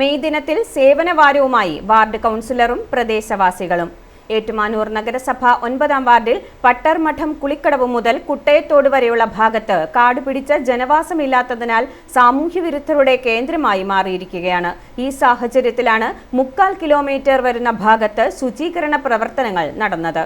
May ദിനത്തിൽ സേവനവാരവുമായി ward കൗൺസിലറും പ്രദേശവാസികളും. Ettumanoor നഗരസഭ ഒൻപതാം വാർഡിൽ പട്ടർമഠം കുളിക്കടവ് മുതൽ കുട്ടയത്തോട് വരെയുള്ള ഭാഗത്ത് കാട് പിടിച്ച ജനവാസമില്ലാത്തതിനാൽ സാമൂഹ്യവിരുദ്ധരുടെ കേന്ദ്രമായി മാറിയിരിക്കുകയാണ്. ഈ സാഹചര്യത്തിലാണ് മുക്കാൽ കിലോമീറ്റർ വരുന്ന ഭാഗത്ത് ശുചീകരണ പ്രവർത്തനങ്ങൾ നടന്നത്.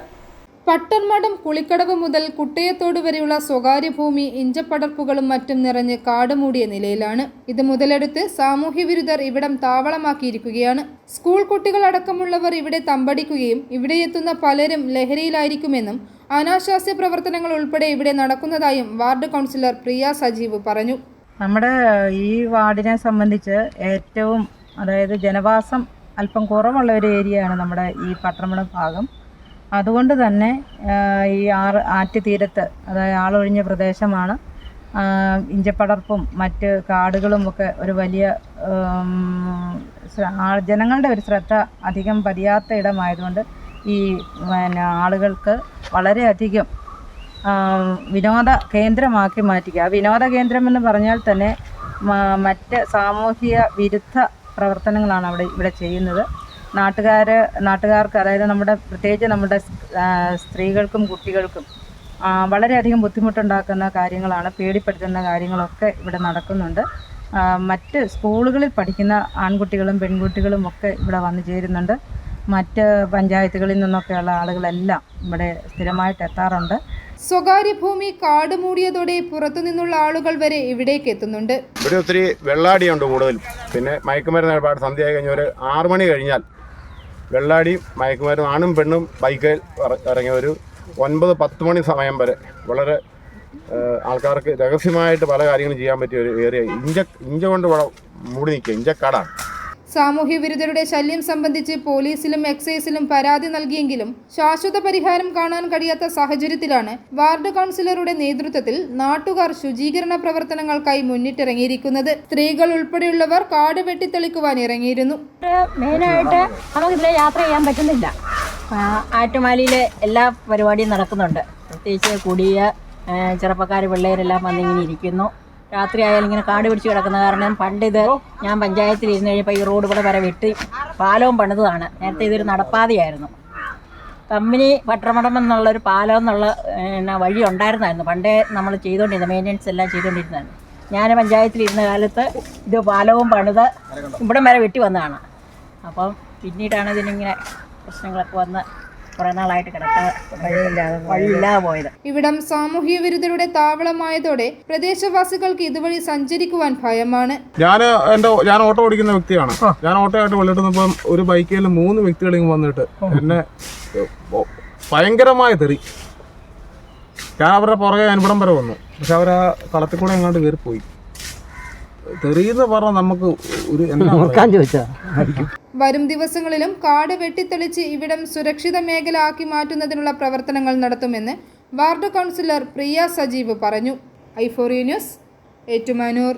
പട്ടർമഠം കുളിക്കടവ് മുതൽ കുട്ടയത്തോട് വരെയുള്ള സ്വകാര്യ ഭൂമി ഇഞ്ചപ്പടർപ്പുകളും മറ്റും നിറഞ്ഞ് കാടുമൂടിയ നിലയിലാണ്. ഇത് മുതലെടുത്ത് സാമൂഹ്യ വിരുദ്ധർ ഇവിടം താവളമാക്കിയിരിക്കുകയാണ്. സ്കൂൾ കുട്ടികൾ അടക്കമുള്ളവർ ഇവിടെ തമ്പടിക്കുകയും ഇവിടെ എത്തുന്ന പലരും ലഹരിയിലായിരിക്കുമെന്നും അനാശാസ്യ പ്രവർത്തനങ്ങൾ ഉൾപ്പെടെ ഇവിടെ നടക്കുന്നതായും വാർഡ് കൗൺസിലർ പ്രിയ സജീവ് പറഞ്ഞു. നമ്മുടെ ഈ വാർഡിനെ സംബന്ധിച്ച് ഏറ്റവും അതായത് ജനവാസം അല്പം കുറവുള്ള ഒരു ഏരിയയാണ് നമ്മുടെ ഈ പട്ടണമുടം ഭാഗം. അതുകൊണ്ട് തന്നെ ഈ ആറ് തീരത്ത് അതായത് ആളൊഴിഞ്ഞ പ്രദേശമാണ് ഇഞ്ചപ്പടർപ്പും മറ്റ് കാടുകളും ഒക്കെ ഒരു വലിയ ജനങ്ങളുടെ ഒരു ശ്രദ്ധ അധികം പതിയാത്ത ഇടമായതുകൊണ്ട് ഈ പിന്നെ ആളുകൾക്ക് വളരെയധികം വിനോദ കേന്ദ്രമാക്കി മാറ്റുക ആ വിനോദ കേന്ദ്രം എന്ന് പറഞ്ഞാൽ തന്നെ മറ്റ് സാമൂഹിക വിരുദ്ധ പ്രവർത്തനങ്ങളാണ് അവിടെ ഇവിടെ ചെയ്യുന്നത്. നാട്ടുകാർ നാട്ടുകാർക്ക് അതായത് നമ്മുടെ പ്രത്യേകിച്ച് നമ്മുടെ സ്ത്രീകൾക്കും കുട്ടികൾക്കും വളരെയധികം ബുദ്ധിമുട്ടുണ്ടാക്കുന്ന കാര്യങ്ങളാണ് പേടിപ്പെടുത്തുന്ന കാര്യങ്ങളൊക്കെ ഇവിടെ നടക്കുന്നുണ്ട്. മറ്റ് സ്കൂളുകളിൽ പഠിക്കുന്ന ആൺകുട്ടികളും പെൺകുട്ടികളും ഒക്കെ ഇവിടെ വന്നു ചേരുന്നുണ്ട്. മറ്റ് പഞ്ചായത്തുകളിൽ നിന്നൊക്കെയുള്ള ആളുകളെല്ലാം ഇവിടെ സ്ഥിരമായിട്ട് എത്താറുണ്ട്. സ്വകാര്യ ഭൂമി കാട് മൂടിയതോടെ പുറത്തുനിന്നുള്ള ആളുകൾ വരെ ഇവിടേക്ക് എത്തുന്നുണ്ട്. ഇവിടെ ഒത്തിരി വെള്ളാടിയുണ്ട് കൂടുതലും. പിന്നെ മയക്കുമരുന്ന് ഏർപ്പാട് സന്ധ്യയായി കഴിഞ്ഞ ഒരു ആറു മണി കഴിഞ്ഞാൽ വെള്ളാടിയും മയക്കുമരുന്നും ആണും പെണ്ണും ബൈക്കിൽ ഇറങ്ങിയ ഒരു ഒൻപത് പത്ത് മണി സമയം വരെ വളരെ ആൾക്കാർക്ക് രഹസ്യമായിട്ട് പല കാര്യങ്ങളും ചെയ്യാൻ പറ്റിയ ഒരു ഏരിയ. ഇഞ്ച ഇഞ്ച കൊണ്ട് മൂടി നിൽക്കുക. ഇഞ്ചക്കാടാണ് സാമൂഹ്യ വിരുദ്ധരുടെ ശല്യം സംബന്ധിച്ച് പോലീസിലും എക്സൈസിലും പരാതി നൽകിയെങ്കിലും ശാശ്വത പരിഹാരം കാണാൻ കഴിയാത്ത സാഹചര്യത്തിലാണ് വാർഡ് കൗൺസിലറുടെ നേതൃത്വത്തിൽ നാട്ടുകാർ ശുചീകരണ പ്രവർത്തനങ്ങൾക്കായി മുന്നിട്ടിറങ്ങിയിരിക്കുന്നത്. സ്ത്രീകൾ ഉൾപ്പെടെയുള്ളവർ കാട് വെട്ടിത്തെളിക്കുവാൻ ഇറങ്ങിയിരുന്നു. മെയിനായിട്ട് യാത്ര ചെയ്യാൻ പറ്റുന്നില്ല. ആറ്റുമാലിയിലെ എല്ലാ പരിപാടിയും നടക്കുന്നുണ്ട്. പ്രത്യേകിച്ച് കൂടിയ ചെറുപ്പക്കാർ പിള്ളേരെല്ലാം വന്നിങ്ങനെ ഇരിക്കുന്നു. രാത്രി ആയാലും ഇങ്ങനെ കാട് പിടിച്ച് കിടക്കുന്ന കാരണം പണ്ട് ഇത് ഞാൻ പഞ്ചായത്തിൽ ഇരുന്ന് കഴിഞ്ഞപ്പോൾ ഈ റോഡ് ഇവിടെ വരെ വെട്ടി പാലവും പണിതതാണ്. നേരത്തെ ഇതൊരു നടപ്പാതയായിരുന്നു. കമ്പനി പട്ടമടം എന്നുള്ളൊരു പാലം എന്നുള്ള പിന്നെ വഴി ഉണ്ടായിരുന്നായിരുന്നു. പണ്ടേ നമ്മൾ ചെയ്തുകൊണ്ടിരുന്നത് മെയിന്റനൻസ് എല്ലാം ചെയ്തുകൊണ്ടിരുന്നതാണ് ഞാൻ പഞ്ചായത്തിൽ ഇരുന്ന കാലത്ത് ഇത് പാലവും പണിത് ഇവിടം വരെ വെട്ടി വന്നതാണ്. അപ്പം പിന്നീടാണ് ഇതിനിങ്ങനെ പ്രശ്നങ്ങളൊക്കെ വന്ന് കുറേ നാളായിട്ട് കിടക്കാൻ വഴിയില്ലാതെ വഴിയില്ലാതെ പോയത്. ഇവിടം സാമൂഹ്യ വിരുദ്ധരുടെ താവളമായതോടെ പ്രദേശവാസികൾക്ക് ഇതുവഴി സഞ്ചരിക്കുവാൻ ഭയമാണ്. ഞാൻ എന്റെ ഞാൻ ഓട്ടോ ഓടിക്കുന്ന വ്യക്തിയാണ്. ഞാൻ ഓട്ടോ ആയിട്ട് വെള്ളിട്ടുന്നപ്പം ഒരു ബൈക്കിൽ മൂന്ന് വ്യക്തികളിങ്ങ് വന്നിട്ട് എന്നെ ഭയങ്കരമായ തെറി. ഞാൻ അവരുടെ പുറകെ അനുപടം വരെ വന്നു. പക്ഷെ അവർ ആ കളത്തിൽ കൂടെ എങ്ങാണ്ട് കയറി പോയി. തെറി എന്ന് പറഞ്ഞാൽ നമുക്ക് ഒരു എന്താ പറയാ? വരും ദിവസങ്ങളിലും കാട് വെട്ടിത്തെളിച്ച് ഇവിടം സുരക്ഷിത മേഖല ആക്കി മാറ്റുന്നതിനുള്ള പ്രവർത്തനങ്ങൾ നടത്തുമെന്ന് വാർഡ് കൗൺസിലർ പ്രിയ സജീവ് പറഞ്ഞു. ഐഫോറി ന്യൂസ് ഏറ്റുമാനൂർ.